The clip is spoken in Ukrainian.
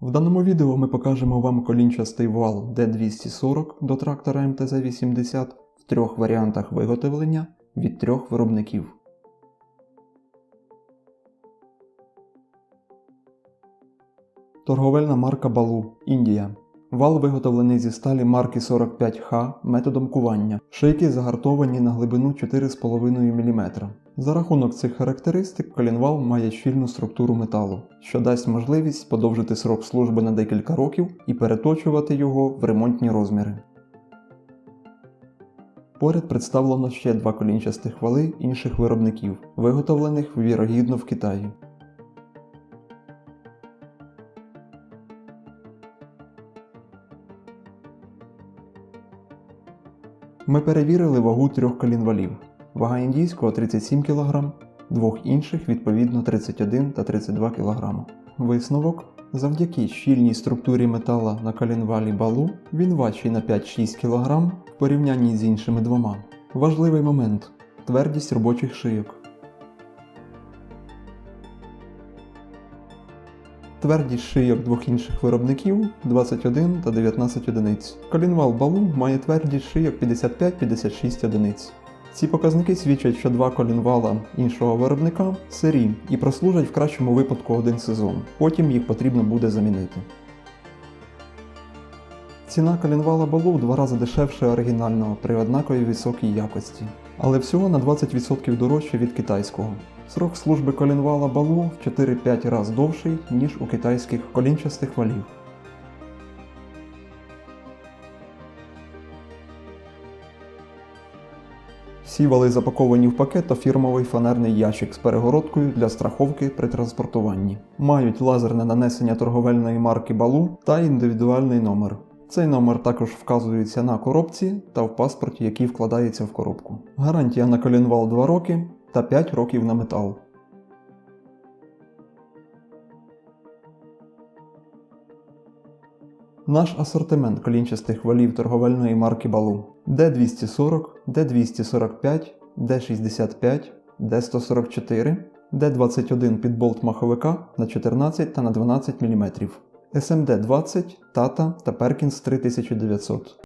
В даному відео ми покажемо вам колінчастий вал D240 до трактора МТЗ-80 в трьох варіантах виготовлення від трьох виробників. Торговельна марка Балу Індія. Вал виготовлений зі сталі марки 45Х методом кування. Шийки загартовані на глибину 4,5 мм. За рахунок цих характеристик колінвал має щільну структуру металу, що дасть можливість подовжити срок служби на декілька років і переточувати його в ремонтні розміри. Поряд представлено ще два колінчастих вали інших виробників, виготовлених вірогідно в Китаї. Ми перевірили вагу трьох колінвалів. Вага індійського 37 кг, двох інших відповідно 31 та 32 кг. Висновок. Завдяки щільній структурі метала на колінвалі балу він важчий на 5-6 кг в порівнянні з іншими двома. Важливий момент твердість робочих шийок. Твердість шийок двох інших виробників 21 та 19 одиниць. Колінвал балу має твердість шийок 55-56 одиниць. Ці показники свідчать, що два колінвала іншого виробника сирі і прослужать в кращому випадку один сезон. Потім їх потрібно буде замінити. Ціна колінвала балу в два рази дешевше оригінального при однаковій високій якості, але всього на 20% дорожче від китайського. Срок служби колінвала балу в 4-5 разів довший, ніж у китайських колінчастих валів. Всі вали запаковані в пакет та фірмовий фанерний ящик з перегородкою для страховки при транспортуванні. Мають лазерне нанесення торговельної марки Балу та індивідуальний номер. Цей номер також вказується на коробці та в паспорті, який вкладається в коробку. Гарантія на колінвал 2 роки та 5 років на метал. Наш асортимент колінчастих валів торговельної марки Балу D240, D245, D65, D144, D21 під болт маховика на 14 та на 12 мм, SMD 20, Tata та Perkins 3900.